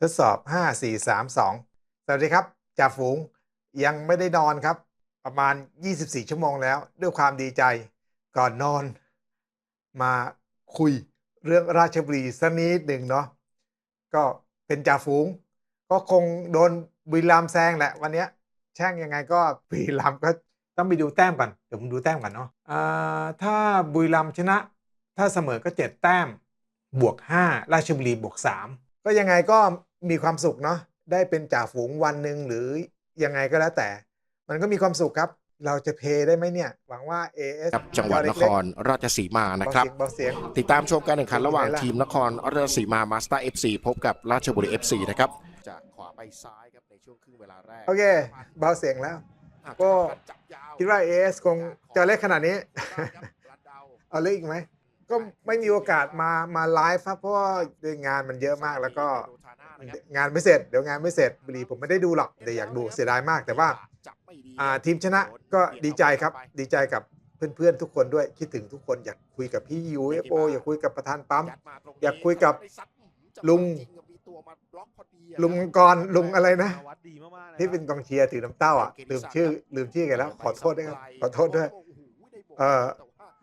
ทดสอบ 5 4 3 2 สวัสดีครับจ่าฝูงยังไม่ได้นอนครับ ประมาณ 24 ชั่วโมงแล้ว ด้วยความดีใจก่อนนอน มาคุยเรื่องราชบุรีสักนิดหนึ่งเนาะก็เป็นจ่าฝูง ก็คงโดนบุรีรัมแซงแหละวันนี้แช่งยังไงก็บุรีรัมก็ต้องไปดูแต้มก่อนเดี๋ยวผมดูแต้มก่อนเนาะอ่าถ้าบุรีรัมชนะ ถ้าเสมอก็เจ็ดแต้มบวก 5 ราชบุรีบวก 3 ก็ยังไงก็ มีความสุขเนาะได้เป็นจ่าฝูงวันหนึ่งหรือยังไงก็แล้วแต่ มันก็มีความสุขครับ เราจะเพย์ได้ไหมเนี่ย หวังว่า AS กับจังหวัดนครราชสีมานะครับ เบาเสียง ติดตามชมการแข่งขันระหว่างดูไหนล่ะทีมนครราชสีมามาสเตอร์เอฟซีพบกับราชบุรี FC นะครับจากขวาไปซ้ายครับในช่วงครึ่งเวลาแรกโอเค เบาเสียงแล้วอะก็จับยาวคิดว่า AS คงจะเล็กขนาดนี้ เอาเล็กอีกไหมก็ไม่มีโอกาสมามาไลฟ์ครับเพราะว่าด้วยงานมันเยอะมากแล้วก็ งานไม่เสร็จเดี๋ยวงานไม่เสร็จบุรีผมไม่ได้ดูหรอกแต่อยากดูเสียดายมาก แต่ว่าอ่าทีมชนะก็ดีใจครับดีใจกับเพื่อนๆทุกคนด้วยคิดถึงทุกคนอยากคุยกับพี่ยูเอฟโออยากคุยกับประธานปั๊มอยากคุยกับลุงลุงกรลุงอะไรนะวัดดีมากๆะที่เป็นกองเชียร์ถือน้ำเต้าอะลืมชื่อลืมชื่อแกันแล้ว ขอโทษด้วยครับขอโทษด้วยเออ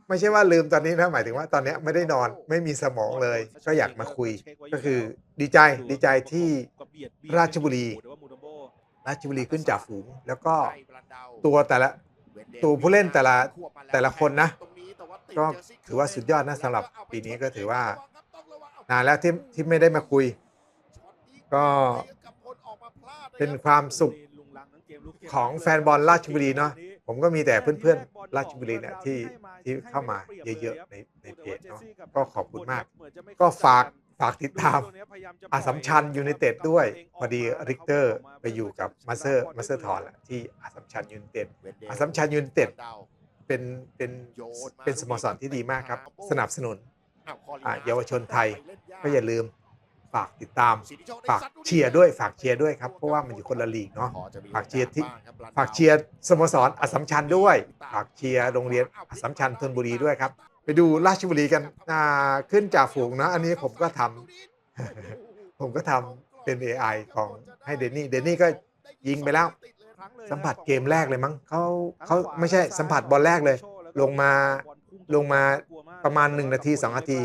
ไม่ใช่ว่าลืมตอนนี้นะหมายถึงว่าตอนเนี้ยไม่ได้นอนไม่มีสมองเลย ก็อยากมาคุย ก็คือดีใจดีใจที่ราชบุรี ราชบุรีขึ้นจากฝูง แล้วก็ตัวแต่ละตัวผู้เล่นแต่ละแต่ละคนนะ ก็ถือว่าสุดยอดนะสำหรับปีนี้ก็ถือว่านานแล้วที่ที่ไม่ได้มาคุย ก็เป็นความสุขของแฟนบอลราชบุรีเนาะ ผมก็มีแต่เพื่อนๆราชบุรีเนี่ยที่ที่เข้ามาเยอะๆในในเพจเนาะก็ขอบคุณมาก ก็ฝากฝากติดตามอาสัมชัญยูไนเต็ดด้วย พอดีริกเตอร์ไปอยู่กับมาสเตอร์มาสเตอร์ทอนแหละที่อาสัมชัญยูไนเต็ดอาสัมชัญยูไนเต็ดเป็นเป็นเป็นสโมสรที่ดีมากครับ สนับสนุนอ่าเยาวชนไทยก็อย่าลืม ฝากติดตาม ฝากเชียร์ด้วยฝากเชียร์ด้วยครับ เพราะว่ามันอยู่คนละลีกเนาะฝากเชียร์ที่ฝากเชียร์สโมสรอัสสัมชัญด้วย ฝากเชียร์โรงเรียนอัสสัมชัญธนบุรีด้วยครับ ไปดูราชบุรีกันอ่าขึ้นจากฝูงนะ อันนี้ผมก็ทำผมก็ทำเป็น AI ของให้เดนนี่เดนนี่ก็ยิงไปแล้ว สัมผัสเกมแรกเลยมั้งเขาเขาไม่ใช่สัมผัสบอลแรกเลย ลงมาลงมาประมาณ 1 นาที 2 นาที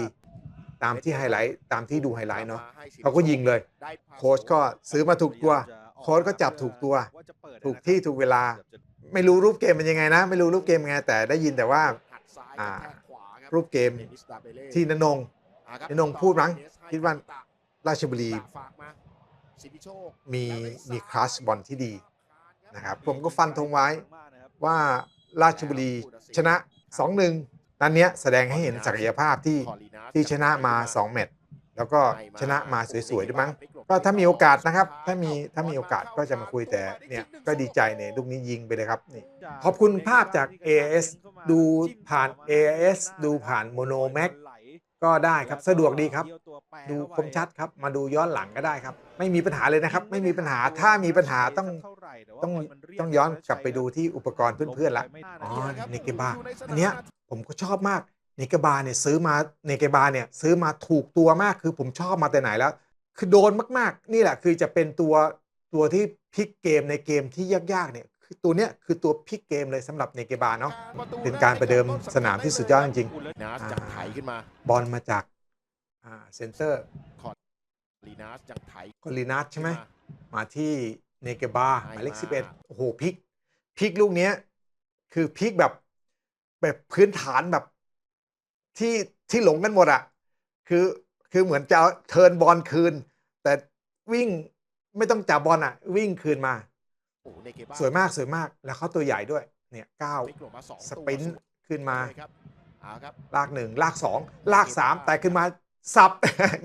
ตามที่ไฮไลท์ตามที่ดูไฮไลท์เนาะเขาก็ยิงเลย โค้ชก็ซื้อมาถูกตัวโค้ชก็จับถูกตัว ถูกที่ถูกเวลา ไม่รู้รูปเกมเป็นยังไงนะ ไม่รู้รูปเกมยังไงแต่ได้ยินแต่ว่าอ่ารูปเกมที่นนงนนงพูดมั้งคิดว่าราชบุรีมีมีคลาสบอลที่ดีนะครับผมก็ฟันธงไว้ว่าราชบุรีชนะ 2-1 นัดเนี้ยแสดงให้เห็นศักยภาพที่ที่ชนะมา 2 แมตช์แล้วก็ชนะมาสวยๆด้วยมั้งก็ถ้ามีโอกาสนะครับ ถ้ามีถ้ามีโอกาสก็จะมาคุยแต่เนี่ยก็ดีใจเนี่ยลูกนี้ยิงไปเลยครับนี่ขอบคุณภาพจาก AS ดูผ่าน AS ดูผ่านโมโนแม็ก ได้ครับสะดวกดีครับ ดูคมชัดครับมาดูย้อนหลังก็ได้ครับ ไม่มีปัญหาเลยนะครับ ไม่มีปัญหาถ้ามีปัญหาต้องต้องต้องย้อนกลับไปดูที่อุปกรณ์เพื่อนๆละอ๋อเนเกบาอันเนี้ยผมก็ชอบมากเนเกบาเนี่ยซื้อมาเนเกบาเนี่ยซื้อมาถูกตัวมากคือผมชอบมาแต่ไหนแล้ว คือโดนมากๆ นี่แหละคือจะเป็นตัวตัวที่พลิกเกมในเกมที่ยากๆเนี่ย คือตัวเนี้ยคือตัวพลิกเกมเลยสำหรับเนเกบาเนาะเป็นการประเดิมสนามที่สุดยอดจริงนาสจากไถขึ้นมาๆบอลมาจากอ่าเซนเตอร์ลีนาสจากไถคอลินัสใช่ไหมมาที่เนเกบาหให้มายเลขมาสิบเอ็ดโอ้โหพลิกพลิกลูกเนี้ยคือพลิกแบบแบบพื้นฐานแบบที่ที่หลงกันหมดอะคือคือเหมือนจะเอาเทิร์นบอลคืน แต่วิ่งไม่ต้องจับบอลอะวิ่งคืนมา สวยมากสวยมากแล้วเขาตัวใหญ่ด้วย เนี่ยเก้าพลิกหลบมาสองสปรินต์ขึ้นมาใช่ครับเอาครับลากหนึ่งลากสองลากสามแต่ขึ้นมาสับ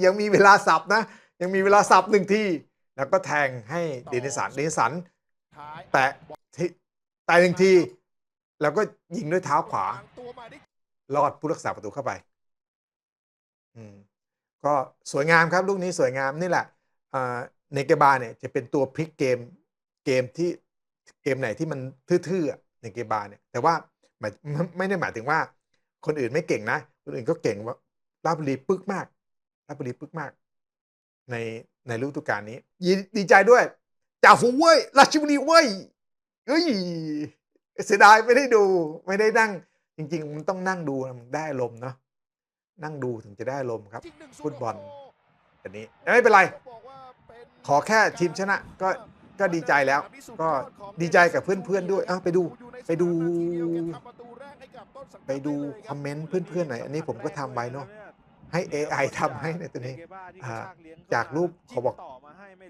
ยังมีเวลาสับนะ ยังมีเวลาสับหนึ่งทีแล้วก็แทงให้เดนิสันเดนิสันท้ายแตะที่แตะหนึ่งที แล้วก็ยิงด้วยเท้าขวาตัวมาได้ลอดผู้รักษาประตูเข้าไป อืมก็สวยงามครับ ลูกนี้สวยงามนี่แหละอ่าเนเกบาเนี่ยจะเป็นตัวพลิกเกม เกมที่เกมไหนที่มันทื่อๆอะเนเกบาเนี่ย แต่ว่าหมายไม่ไม่ได้หมายถึงว่า คนอื่นไม่เก่งนะ คนอื่นก็เก่งว่าราชบุรีปึกมากราชบุรีปึกมาก ในในฤดูกาลนี้ยินดีใจด้วยจ่าฝูงเว้ยราชบุรีเว้ยเฮ้ยเสียดายไม่ได้ดู ไม่ได้นั่ง จริง ๆ มันต้องนั่งดูนะมันได้อารมณ์เนาะนั่งดูถึงจะได้อารมณ์ครับฟุตบอลอันนี้ไม่เป็นไร ขอแค่ทีมชนะก็ ก็ดีใจแล้ว ก็ดีใจกับเพื่อนๆด้วยเอ้าไปดูไปดู ไปดูคอมเมนต์เพื่อนๆหน่อยอันนี้ผมก็ทำไว้เนาะให้ AI ทำให้ในตัวนี้อ่าจากรูปเขาบอก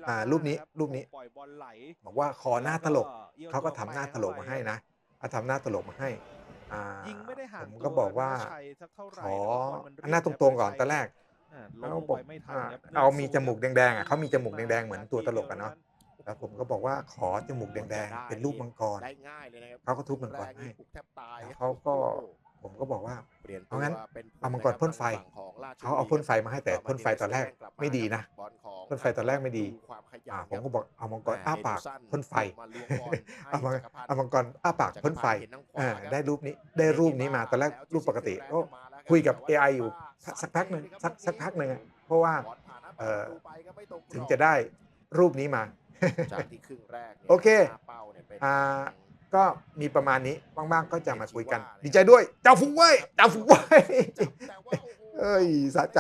อ่ารูปนี้รูปนี้ปล่อยบอลไหลบอกว่าขอหน้าตลกเขาก็ทำหน้าตลกมาให้นะเอาทำหน้าตลกมาให้อ่ายิงไม่ได้ห่างผมก็บอกว่าตัวชัยสักเท่าไหร่ขอแต่ว่าบลมัอันหน้าตรงๆก่อนตอนแรกอ่าลเขางบอกไปไม่ทันอ่าครับเอามีจมูกแดงๆอะเขามีจมูกแดงๆเหมือนตัวตลกอะเนาะ แล้วผมก็บอกว่าขอจมูกแดงๆเป็นรูปมังกรได้ง่ายเลยนะครับเขาก็ทุบมังกรให้แปลูแทบตายแล้วเขาก็ผมก็บอกว่าเปลี่ยนเอางั้นตัวป็เอามังกรพ่นไฟฝั่งของราชบุรีเขาเอาพ่นไฟมาให้แต่พ่นไฟตอนแรกไม่ดีนะบอลของพ่นไฟตอนแรกไม่ดีความขยันอ่าผมคก็รับบอกเอามังกรอ้าปากพ่นไฟมาล้วงบอลให้เอามังจักรพันธ์เอามังกรอ้าปากพ่นไฟจักรพัธ์เห็นทางขวาอ่าครับได้รูปนี้ได้รูปนี้มาตอนแรกรูปปกติก็คุยกับ AI อยู่สักพักหนึ่งสักสักพักหนึ่งอะเพราะว่าเอ่อถึงจะได้รูปนี้มา จากที่ครึ่งแรกนี่ยโอเค หน้าเป้าเนี่ยเป็น อ่า ก็มีประมาณนี้ว่างๆก็จะมาคุยกัน ดีใจด้วย เจ้าฟุ้งเว้ยเจ้าฟุ้งเว้ยแต่ว่าโโหเอ้ยสะใจ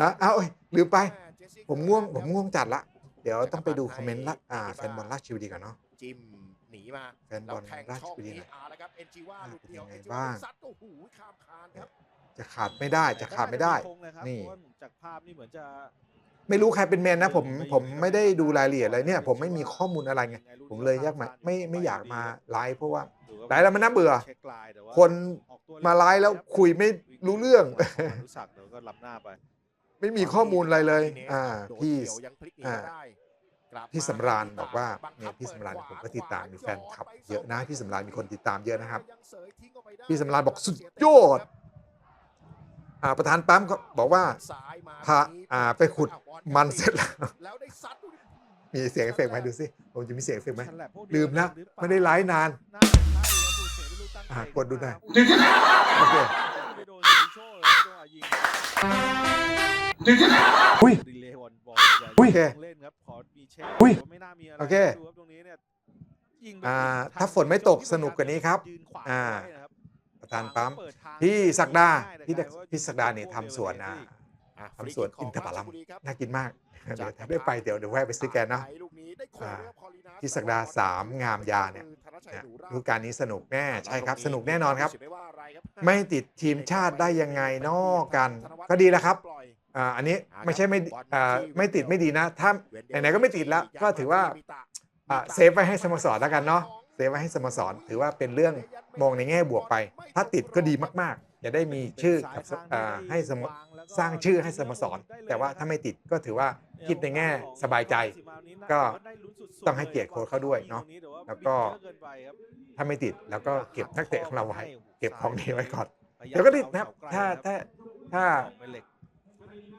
นะเอาเอ้ยลืมไป ผมง่วงผมง่วงจัดละ เดี๋ยวต้องไปดูคอมเมนต์ละอ่าแฟนบอลราชบุรีก่อนเนาะ จิ้มหนีมาแฟนบอลล้วแทงราชช่องบุรีหนี้น่อยเอาละครับเอ็นจีว่าหลุดเดียวเป็นยังไงเอ็นจีว่าบ้าง ซัดโอ้โหข้ามคานครับจะขาดไม่ได้จะขาดไม่ได้คงนะครับนี่เพราะว่าจากภาพนี่เหมือนจะ ไม่รู้ใครเป็นแมนนะผมผมไม่ได้ดูรายละเอียดอะไรเนี่ย ผมไม่มีข้อมูลอะไรไงผมเลยยากมาไม่ไม่อยากมาไลฟ์เพราะว่าไลฟ์แล้วมันน่าเบื่อช็คไลน์แต่ว่าคนออกตัวมาไลฟ์แล้วคุยไม่รู้เรื่องรู้สักเดี๋ยวก็ล้ำหน้าไป ไม่มีข้อมูลอะไรเลยทีนี้อ่าโดนพี่เกี่ยวยังพลิกหนีอ่ามาได้กลับพี่มสำราญให้บอกว่าบังคัเนี่ยพี่สำราญปิดผมขก็วติดตามมีแฟนคลับเยอะนะพี่สำราญมีคนติดตามเยอะนะครับยังเสยทิ้งออกไปได้พี่สำราญบอกสุดยอดอ่า ประธานปั๊มก็บอกว่าพาไปขุดมันเสร็จแล้วมีเสียงเอฟเฟกต์ไหมดูสิผมจะมีเสียงเอฟเฟกต์ไหมลืมแล้วไม่ได้ไลฟ์นานน่าจะใช่ครับผู้เสียลูกดดูหน่อยโอเคอุ้ยดีเลย์บอลบอลอุ้ยเคอุ้ยว่าไม่น่ามีอะไรโอเคดูครับตรงนี้เนี่ยยิงแบบอ่าถ้าฝนไม่ตกสนุกกว่านี้ครับ อ่า ประธานปั๊มเปิดทางพี่ศักดาง่ยๆพี่แต่กลายเป็นว่าพี่ศักดาเนี่ยทำสวนอ่าอะทำสวนฟรีคิกอินทผลัมขงราชบุรีครับน่ากินมากเดี๋ยวถ้าได้ไปเดี๋ยวเดี๋ยวแวะไปซื้อแกนเนาะไปลูกนี้ได้โค้งอ่าครับพอลินัสที่ศักดาสามงามยาเนี่ยธนชัเนี่ยหนูราชฤดูกาลนี้สนุกแน่ใช่ครับ สนุกแน่นอนครับไม่ว่าอะไรครับ ไม่ติดทีมชาติได้ยังไงนอกกัน ก็ดีแล้วครับอ่าอันนี้ไม่ใช่ไม่อ่าไม่ติดไม่ดีนะ ถ้าไหนๆก็ไม่ติดแล้ว ก็ถือว่าอ่าเซฟไว้ให้สโมสรแล้วกันเนาะ เซฟไว้ให้สโมสร ถือว่าเป็นเรื่องมองในแง่บวกไป ถ้าติดก็ดีมากๆ จะได้มีชื่ออให้สมสร้างชื่อให้สโมสร แต่ว่าถ้าไม่ติดก็ถือว่าคิดในแง่สบายใจ ก็ต้องให้เกียรติโค้ชเขาด้วยเนาะแล้วก็ถ้าไม่ติดแล้วก็เก็บนักเตะของเราไว้ เก็บของดีไว้ก่อนเดี๋ยวก็ติดนะครับถ้าถ้าถ้า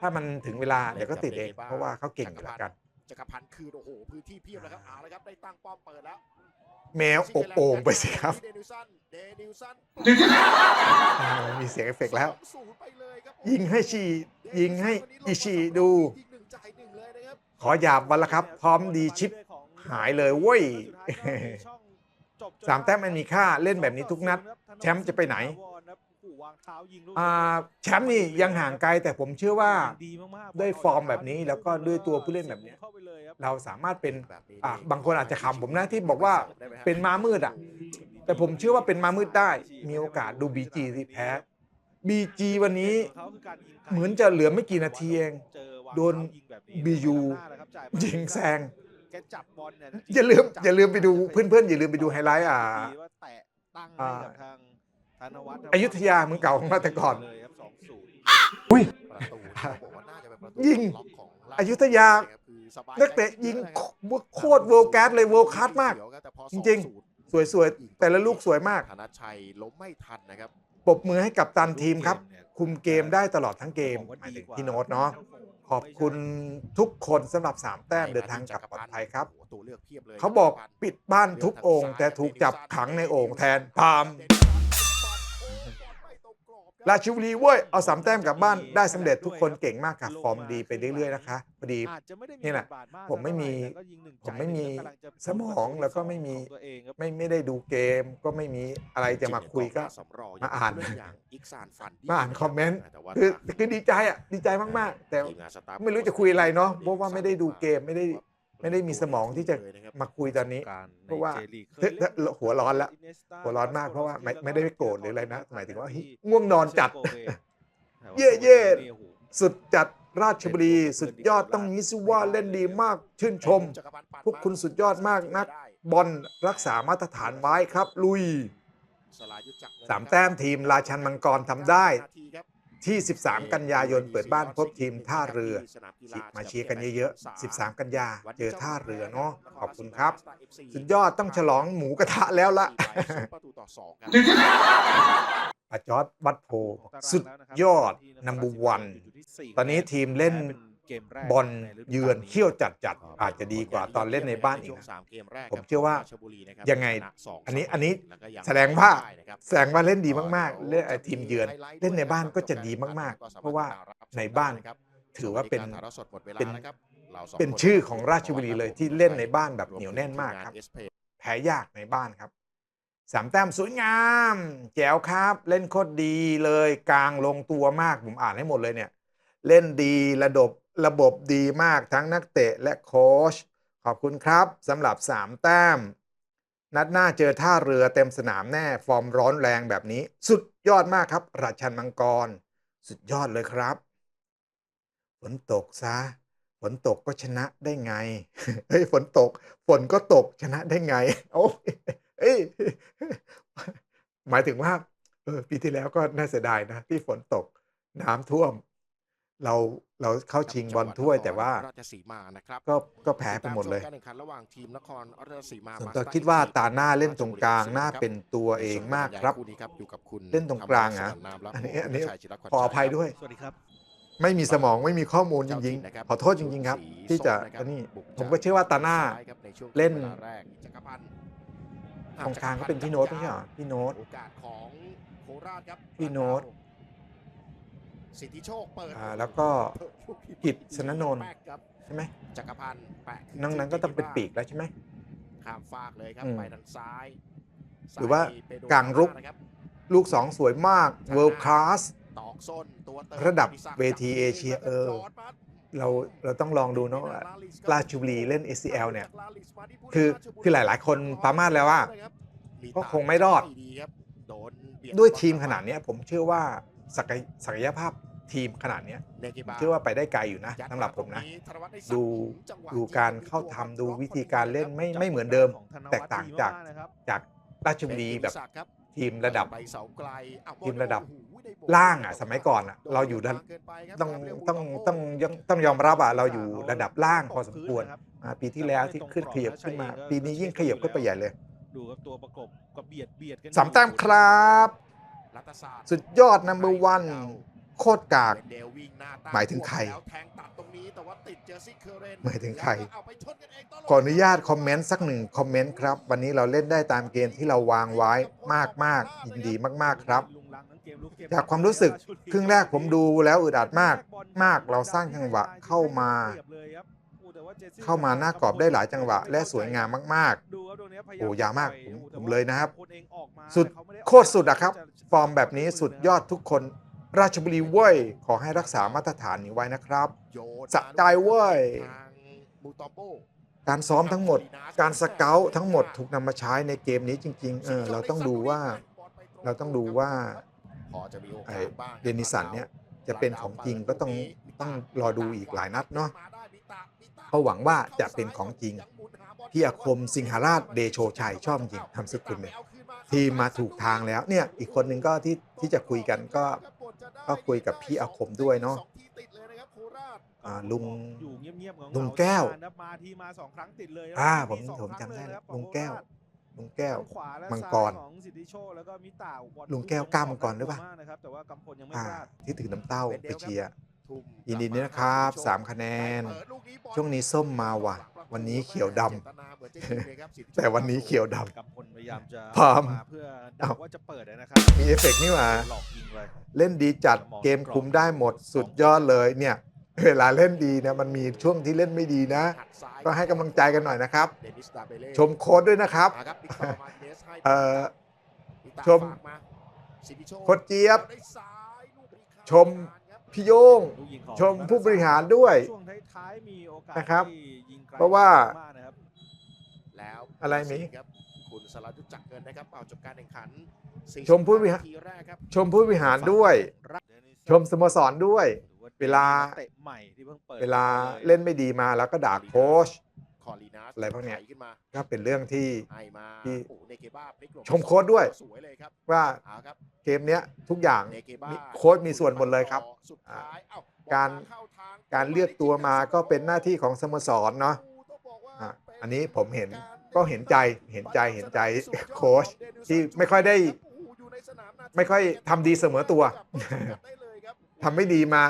ถ้ามันถึงเวลาเดี๋ยวก็ติดเองเพราะว่าเขาเก่งอยู่แล้วกันจักรพันธ์คืนโอ้โหพื้นที่เพียบแล้วครับเอาละครับได้ตั้งป้อมเปิดแล้ว แมวอบโอ่งไปสิครับเดนิลสันเดนิลสันอ่ามีเสียงเอฟเฟกต์แล้วสองศูนย์ไปเลยครับยิงให้ชียิงให้อิชีดูยิงหนึ่งจ่ายหนึ่งเลยนะครับขอหยาบวันละครับ พร้อมดีชิปหายเลยเว้ยสามแต้มมันมีค่าเล่นแบบนี้ทุกนัด แชมป์จะไปไหน อ่าแชมป์นี่ยังห่างไกลแต่ผมเชื่อว่าด้วยฟอร์มแบบนี้แล้วก็ด้วยตัวผู้เล่นแบบเนี้ยเราสามารถเป็นแบบนี้อะบางคนอาจจะขำผมนะที่บอกว่าเป็นม้ามืดอะ แต่ผมเชื่อว่าเป็นม้ามืดได้ มีโอกาสดูบีจีที่แพ้บีจีวันนี้เหมือนจะเหลือไม่กี่นาทีเอง โดน BU ยิงแซงแกจับบอลเนี่ยอย่าลืมอย่าลืมไปดูเพื่อนๆอย่าลืมไปดูไฮไลท์อะว่า แตะตั้งให้กับทางธนวัฒน์อยุธยาเมืองเก่าของเราแต่ก่อนเลยครับสองศูนย์อุ้ยประตูที่บอกว่าน่าจะเป็นประตูยิงล็อกของราชอยุธยาคือสบายนักเตะยิงโคตรเวิร์แกสเลยเวิร์คลาสมาก จริงสวยๆ แต่ละลูกสวยมากธนชัยล้มไม่ทันนะครับปรบมือให้กับตันทีมครับ คุมเกมได้ตลอดทั้งเกมหมายถึงพี่โน้ตเนาะขอบคุณทุกคนสำหรับ 3 แต้มเดินทางกลับปลอดภัยครับโอ้โหตัวเลือกเพียบเลยเขาบอกปิดบ้านทุกโอ่งแต่ถูกจับขังในโอ่งแทนพาม ราชบุรีเว้ย เอาสามแต้มกลับบ้านได้สำเร็จทุกคนเก่งมากครับฟอร์มดีไปเรื่อยๆนะคะพอดีอาจจะไม่ได้นี่แหละบทบาทากผมไม่มีแต่ก็ยิงหนึ่งผมไม่มีจ่ายหนึ่งกำลังจะสมองแล้วก็ไม่มีของตัวเองครับไม่ไม่ได้ดูเกม ก็ไม่มีอะไรจะมาคุยก็สำรองมาอ่านผู้เล่อย่างอิกซานฟันมาอ่านคอมเมนต์แต่ว่าคือคือดีใจอะดีใจมากๆ แต่ทีมงานสตาฟไม่รู้จะคุยอะไรเนาะเพราะว่าไม่ได้ดูเกมไม่ได้ ไม่ได้มีสมองที่จะมาคุยตอนนี้การในเพราะว่า J League เคเฮ้ยยเล่นหัวร้อนละอิเนสตาหัวร้อนมากเพราะว่าไม่แล้วไม่ได้โกรธหรืออะไรนะหมายถึงว่าเฮ้ยง่วงนนอนจัดเย่เย่เย่เย่สุดจัดราชบุรีสุดยอดต้องนี้สิว่าเล่นดีมากชื่นชม พวกคุณสุดยอดมากนัก บอลรักษามาตรฐานไว้ครับ ลุยสามแต้มทีมราชันมังกรทำได้ ที่ 13 กันยายนเปิดบ้านพบทีมท่าเรือ มาเชียร์กันเยอะๆ 13 กันยาเจอท่าเรือเนาะขอบคุณครับ สุดยอดต้องฉลองหมูกระทะแล้วละประตูต่อสองครับอาจอร์ดวัดโพสุดยอดนัมเบอร์วัน ตอนนี้ทีมเล่นบอลเยือนเขี้ยวจัดจัดๆอาจจะดีกว่าตอนเล่นในบ้านอีกนะผมเชื่อว่ายังไง อันนี้อันนี้แสดงว่า แสดงว่าเล่นดีมากๆเล่นไอ้ทีมเยือน เล่นในบ้านก็จะดีมาก ๆ เพราะว่าในบ้านถือว่าเป็นเป็นเป็นชื่อของราชบุรีเลยที่เล่นในบ้านแบบเหนียวแน่นมากครับ แพ้ยากในบ้านครับสามแต้มสวยงาม แจ๋วครับ เล่นโคตรดีเลยกลางลงตัวมากผมอ่านให้หมดเลยเนี่ย เล่นดีระดบระบบดีมากทั้งนักเตะและโค้ชขอบคุณครับสำหรับ 3 แต้ม นัดหน้าเจอท่าเรือเต็มสนามแน่ฟอร์มร้อนแรงแบบนี้ สุดยอดมากครับ ราชันมังกร สุดยอดเลยครับฝนตกซะฝนตกก็ชนะได้ไงเฮ้ยฝนตก ฝนก็ตกชนะได้ไงโอ้เอ้ยหมายถึงว่าเออปีที่แล้วก็น่าเสียดายนะ ที่ฝนตกน้ำท่วม เราเราเข้าชิงบอลถ้วยแต่ว่าราชสีมานะครับก็ก็แพ้ไปหมดเลยติตาชการแข่งขันระหว่างทีมนครราชสีมาส่วนมาตัวสเตอร์คิดว่า FC ตาหน้าเล่นตรงกลางน่าเป็นตัวเองมากครับคู่นี้ครับอยู่กับคุณเล่นตรงกลางเหรอคำนามและอันนี้ผมอันนี้ชัยจิรขวัญขออภัยด้วยสวัสดีครับไม่มีสมองไม่มีข้อมูลจเจ้าริงถิ่นนะครับๆขอโทษจริง ๆ ครับสีที่จะส้มนะครับอันนี้บุกผมก็เชื่อว่าตาหน้าซ้ยครับในช่วงเล่นวลาแรกจักรพันธ์ตรงกลางก็เป็นพี่โน้ตไม่ใช่เหรอพี่โน้ตโอกาสของโคราชครับพี่โน้ต สิทธิโชคเปิดอ่าแล้วก็กิจสนนนท์แป๊กครับใช่ไหมจักรพันธ์แปะขึ้น้องนั้นก็ต้องเป็นปีกบ้าแล้วใช่ไหมข้ามฟากเลยครับอืมไปทางซ้ายหรือว่าซ้ยเปโดกลางรุกนะครับลูกสองสวยมาก world class ตอกส้นตัวเติมระดับอภิศักดิ์เวทีเอเชียเออเราเราต้องลองดูเนาะว่าราชบุรีเล่น ACL เนี่ย คือคือหลาย ๆ คนปรามาสแล้วว่าก็คงไม่รอดโดนเบีดด้วยทีมขนาดเนี้ยผมเชื่อว่า ศักยศักยภาพทีมขนาดเนี้ยเนกิผมบาเชื่อว่าไปได้ไกลอยู่นะสำหรับผมนะ ดูดูการเข้าทำดูวิธีการเล่นไม่ไม่เหมือนเดิม แตกต่างจากจากราชบุรีแบบทีมระดับไปเสาไกลอ้าวทีมระดับโอ้โหได้บล่างอะสมัยก่อนอะเราอยู่ระดับต้องต้องต้องต้องต้องยอมรับอะเราอยู่ระดับล่างพอสมควรอ่าปีที่แล้วที่ขึ้นขยับขึ้นมา ปีนี้ยิ่งขยับขึ้นไปใหญ่เลย ดูครับตัวประกบก็เบียดเบียดกันสามแต้มครับรัฐศา สตร์สุดยอดนัมเบอร์วันโคตรกากเดลวิ่งหน้าตั้หมายถึงใครแล้วแทงตัดตรงนี้แต่ว่าติดเจอร์ซี่เคอร์เรนหมายถึงใครแล้วก็เอาไปชนกันเงตลดขออนุญาตคอมเมนต์สักหนึ่งคอมเมนต์ครับ วันนี้เราเล่นได้ตามเกณฑ์ที่เราวางไว้มากมากๆยินดีมาก ๆ ครับ จากความรู้สึก ครึ่งแรกผมดูแล้วอึดอัดมาก มากเราสร้างจังหวะเข้ามา เข้ามาหน้ากรอบได้หลายจังหวะ และสวยงามมากโอ้ยาวมากผมผมเลยนะครับ สุดโคตรสุดอะครับ ฟอร์มแบบนี้สุดยอดทุกคน ราชบุรีเว้ย ขอให้รักษามาตรฐานนี้ไว้นะครับโยนสะใจเว้ยทางบูตอมโบการซ้อมทั้งหมด การสเกลทั้งหมดถูกนำมาใช้ในเกมนี้จริง ๆ เออ เราต้องดูว่า เราต้องดูว่าพอจะมีโอกาไอ้สบ้างเดนิสันเนี่ยจะเป็นของจริงก็ต้องต้องรอดูอีกหลายนัดเนาะ เพราะหวังว่าจะเป็นของจริงพี่อาคมสิงหราชเดโชชัยชอบจริงทำสกุลเนี่ยทีมมาถูกทางแล้วเนี่ยอีกคนหนึ่งก็ที่ที่จะคุยกันก็ก็คุยกับพี่อาคมด้วยเนาะอ่าลุงอยู่เงียบๆเหงาๆลุงแก้วนับมาทีมาสองครั้งติดเลยอ่าครับผมสองผมครั้จำได้เยแล้วครับลุงแก้วลุงแก้วขวาและมังซ้ายกรของสิทธิโชคแล้วก็มิตาบอลุงแก้วกล้ามมังกรหรือเปล่ามากนะครับแต่ว่ากำพลยังไม่อ่าพลาดที่ถือน้ำเต้าไปเชียร์ทุ่ม ยินดีด้วยนะครับสามคะแนนเปิดลูกนี้บอลช่วงนี้ส้มมาว่ะ วันนี้เขียวดำเจตนาเหมือนจะยิงเลยครับสิทธิโชคแต่วันนี้เขียวดำกำพลพยายยายามจะพร้อมมาเพื่อดัเอ้ากว่าจะเปิดนะครับมีเอฟเฟกต์นี่หว่าหลอกยิงเลยเล่นดีจัดเกมคุมได้หมดสุดยอดเลยเนี่ยเวลาเล่นดีเนี่ยมันมีช่วงที่เล่นไม่ดีนะหัดซ้ายก็ให้กำลังใจกันหน่อยนะครับเดนิสดาเบเล่ชมโค้ดด้วยนะครับมาครับวิกตอร์มาร์ติเนสให้เอ่อวิกตอร์ชมฝากาสิทธิโชโค้ชเจี๊ยบได้ซ้ายลูกนี้เข้าชมครับ พี่โยงลูกยิงของชมผู้บริหารด้วยช่วงท้ายๆมีโอกาสนะครับที่ยิงไกลเพราะว่ามากนะครับแล้วอะไรมีครับคุณสรายุทธจักรเงินนะครับเอาจบการแข่งขันชมผู้บริหารนาทีแรกครับชมผู้บริหารด้วย ชมสโมสรด้วย เวลาเตะใหม่ที่เพิ่งเปิดเวลาตัวยเล่นไม่ดีมาแล้วก็ด่าโค้ชคอลีนาสอะไรพวกเนี้ยถขึ้นมาก็เป็นเรื่องที่ให้มาที่โอ้โหเนเกบ้าพลิกหลบชมโค้ชด้วยสวยเลยครับว่า เอาครับเกมเนี้ยทุกอย่างเนเกบ้ามีโค้ชมีส่วนหมดเลยครับสุดท้ายเอ้การบอลมเข้ทงการเลือกตัวมาก็เป็นหน้าที่ของสโมสรเนาะต้องบอกว่าอะเป็อันนี้ผมเห็นารก็เห็นใจเห็นใจเห็นใจโค้ชที่ไม่ค่อยได้ไม่ค่อยทำดีเสมอตัวทำไม่ดีมา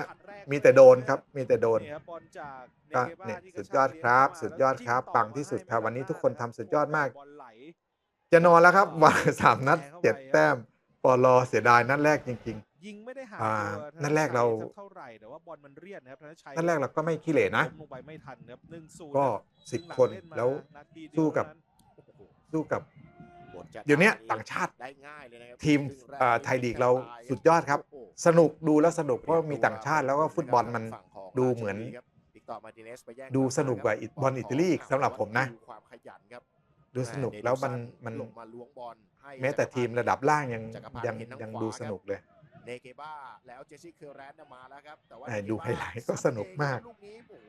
มีแต่โดนครับ มีแต่โดนนี่ครับบอลจากก็เนเกบ้าเนี่ยที่กสุระดชากยอดครับเลี้ยงเข้ามาสุดยอดครับแล้วปังที่สุดครับให้วันนี้ทุกคนทำสุดยอดมากบอลไหลจะนอนแล้วครับวันสามนัดเจ็ดแต้ม ปอลอเสียดายนัดแรกจริง ยิงไม่ได้หาอ่าตัวนัดแรกเราเท่าไหร่แต่ว่าบอลมันเรียดนะครับธนชัยๆ นัดแรกเราก็ไม่ขี้เหร่นะ ล้มลงไปไม่ทันครับหนึ่งศูนย์ก็สิบคนแล้ว สู้กับ สู้กับ เดี๋ยวเนี้ยต่างชาติทีมครึ่งแรกเอ่อไทยลีกเราสุดยอดครับสนุกดูแล้วสนุกเพราะมีต่างชาติแล้วก็ฟุตบอลมัน ดูเหมือนดูสนุกกว่าอิบอลอิตาลีอีกสำหรับผมนะ ดูความขยันครับดูสนุกแล้วมันมันลงมาล้วงบอลให้แม้แต่ทีมระดับล่างยังจักรพันธ์ยังเห็นทางยังขวาดูครับสนุกเลยเนเกบ้าแล้วเจสซี่เคอร์แรนต์เนี่ยมาแล้วครับแต่ว่าเออเนเกดูบ้าไฮไลท์ก็สนุกมากลูกนี้โอ้โห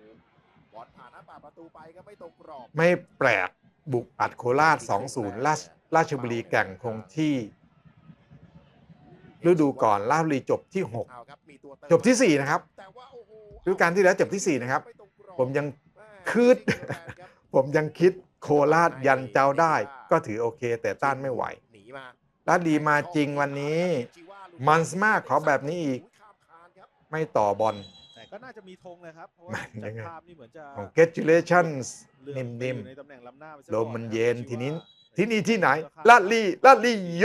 บอลผ่านหน้าป่ากประตูไปก็ไม่ตรงกรอบไม่แปลกบุกอัดโคราช 2-0 ราชราชบุรีแก่งคงที่ฤดูก่อนราชบุรีจบที่เอาครับมีตัวเติม6จบที่ 4 นะครับแต่ว่าโอ้โหฤดูกาลที่แล้วจบที่ 4 นะครับไตรงกรอบผมยังแม่คืดเจสซี่เคอร์แรนต์ครับผมยังคิด โคราชยันเจ้าได้ก็ถือโอเค แต่ต้านไม่ไหวหนีมาราชบุรีมาจริงวันนี้ มันมากขอแบบนี้อีก ไม่ต่อบอลแต่ก็น่าจะมีธงเลยครับเพราะว่ามันจากยังไงภาพนี่เหมือนจะ congratulations เลื่อนไปนิ่มอยู่ในตำแหน่งล้ำหน้าไปซะลมก่อมันครับเย็นชิทีนี้ว่าๆที่นี่ที่ไหนลาดลีลาดลีโย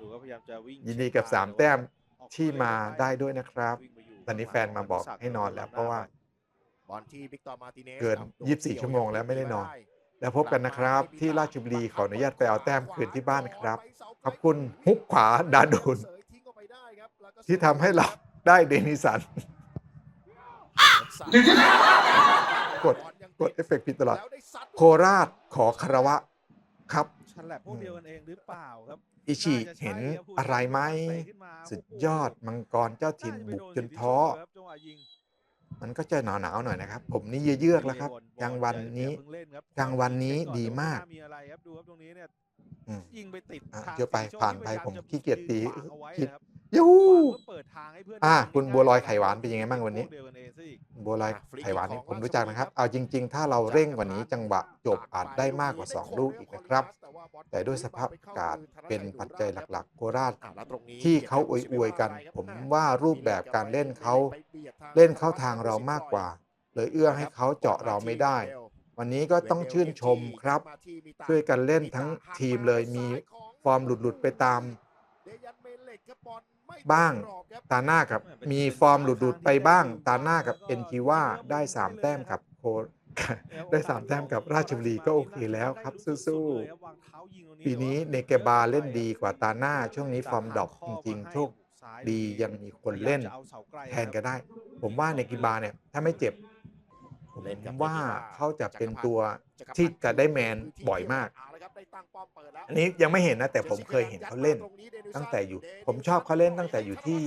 ดูก็พยายามจะวิ่งยินดีกับ3แต้มออกที่มาเลยได้ด้วยนะครับวิ่งไปยู่ตอนนี้แฟนมาบอกให้นอนแล้วเพราะว่าบอลที่วิกตอร์มาร์ติเนสเกินครับโด24เกี่ยชั่วโมงแล้วไม่ได้นอน แล้วพบกันนะครับ ที่ราชบุรีขออนุญาตไปเอาแต้มคืนที่บ้านครับ ขอบคุณฮุกขวาดาดุนที่ทำให้เราได้เดนิสัน กดกดเอฟเฟกต์ผิดตลอด โคราชขอคารวะครับฉลับพวกเดียวกันเองหรือเปล่าครับ อิชิาจะใช่เห็นคบอะไรไหมเตะขึ้นมาสุดโโหยอดมังกรเจ้าถิ่นาจะไปบุกโดจนสิทธิท้อ มันก็จะหนาวหนาวๆหน่อยนะครับ ผมนี่เยือกๆแล้วครับกลางวันนี้อย่าเพิ่งเล่นครับกลางวันนี้เช็คก่อดีมากว่มี อะไรครับดูครับตรงนี้เนี่ยอืม ยิงไปติดอะทางเดี๋ยวไปสิทธิโชคผ่านที่ไปพยยผมจะขี้เกียจตีนขวางเอาไว้คิดนะครับยูขวางเพื่อเปิดทางให้เพื่อนอะทำคุณได้บัวลอยได้ไข่หวานเป็นยังไงบ้างวันนี้ พกเดียกัเองซะอีก บัวลอยไข่หวานนี่ผมรู้จักนะครับ เอาจริง ๆ ถ้าเราเร่งกว่านี้จังหวะจบอาจได้มากกว่า 2 ลูกอีกนะครับ แต่ด้วยสภาพอากาศเป็นปัจจัยหลักๆ โคราชอะแล้วตรงนี้ที่เขาอวยๆกัน ผมว่ารูปแบบการเล่นเขาเล่นเข้าทางเรามากกว่า เลยเอื้อให้เขาเจาะเราไม่ได้ วันนี้ก็ต้องชื่นชมครับ ช่วยกันเล่นทั้งทีมเลยมีฟอร์มหลุด ๆ ไปตาม บ้างตาหน้ากับ มีฟอร์มหลุด ๆ ไปบ้าง ตาหน้ากับเอ็นจีว่าได้3แต้มกับโคได้สามแต้มกับราชบุรีก็โอเคแล้วครับสู้ๆปีนี้เนเกบาเล่นดีกว่าตาหน้า ช่วงนี้ฟอร์มดรอปจริงๆโชคดียังมีคนเล่นแทนก็ได้ ผมว่าเนกิบาเนี่ยถ้าไม่เจ็บ ผมว่าเขาจะเป็นตัวที่จะได้แมนบ่อยมาก อันนี้ยังไม่เห็นนะ แต่ผมเคยเห็นเขาเล่น ตั้งแต่อยู่ ผมชอบเขาเล่นตั้งแต่อยู่ที่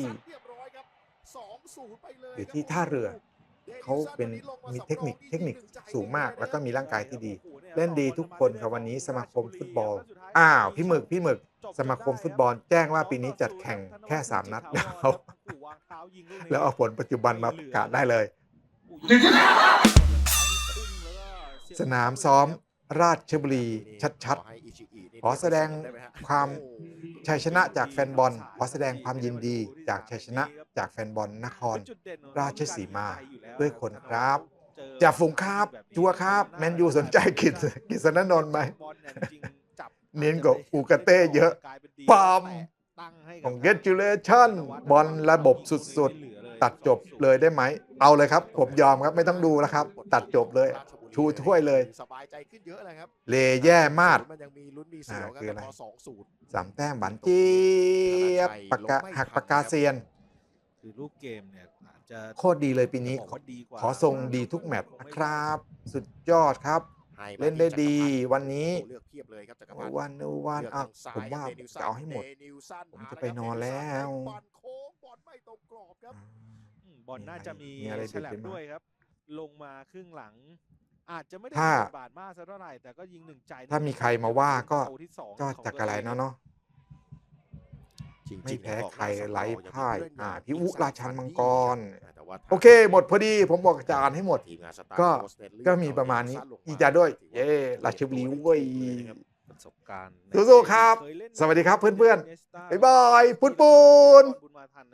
อยู่ที่ท่าเรือ เขาเป็นมีเทคนิคเทคนิคสูงมาก แล้วก็มีร่างกายที่ดี เล่นดีทุกคนครับวันนี้สมาคมฟุตบอล อ้าว พี่หมึกพี่หมึกสมาคมฟุตบอลแจ้งว่าปีนี้จัดแข่งแค่ 3 นัดแล้วแล้วเอาผลปัจจุบันมาประกาศได้เลย สนามซ้อมราชบุรีชัดๆ ขอแสดงความชัยชนะจากแฟนบอล ขอแสดงความยินดีจากชัยชนะจากแฟนบอลนคร ราชสีมาด้วยคนครับจ่าฝูงครับ จัวครับ แมนยูสนใจกิจกิษณนนท์ไหมเนี่ยจริงๆจับเน้นกว่าอูกาเต้เยอะกลายเป็นดีปั๊มของ congratulation บอลระบบสุดๆ ตัดจบเลยได้ไหม เอาเลยครับ ผมยอมครับไม่ต้องดูแล้วครับ ตัดจบเลย ชูถ้วยเลยสบายใจขึ้นเยอะเลยครับเลแย่มากมันยังมีลุ้นมีเสียวอ่ากันคือแต่อะไรพอสองศูนย์สามแต้มบันเจี๊ยบปากกาหักปากกาเซียนคือรูปเกมเนี่ยอาจจะโคตรดีเลยปีนี้บอกว่าดีกว่าขอทรงดีทุกแมตช์นะครับ สุดยอดครับให้มาเล่นได้ดีที่จักรพันธ์วันนี้เลือกเพียบเลยครับจักรโอพันธ์วันโอวันเลือกอะทางซ้ยผมว่าครับเดนิลสันจะเอาให้หมดเนิลสันผมเาจะลไปนอนแล้ว บอลโค้งบอลไม่ตรงกรอบครับอืมบอลน่าจะมีมีอะไรฉลับเด็ดๆไหมด้วยครับ ลงมาครึ่งหลัง อาจจะไม่ได้ถ้ามีบทบาทมากสักเท่าไหร่แต่ก็ยิงหนึ่งใจถ้ามีใครมาว่าก็ประตูที่สองก็ของจากตัวอะไรเองเนาะเนาะจริงๆไม่แพ้เนี่ยบอกใครว่าไร้สำเพ่ายยังมีอ่าผู้เล่นพี่อุอย่างราชันมังกรแต่ว่าโอเค หมดพอดีผมบอกจานให้หมดทีมงานสตาร์ก็โค้ชเนี่ยเลือก็มีประมาณนี้เดนิลสันลงอีจาด้วยถือเย้ราชบุรีเว้ยประสบการณ์สู้ๆครับเคยเล่นสวัสดีครับเพื่อนๆเนสต้าบ๊ายบาย ปุ้นปุ้นบุญมาทัน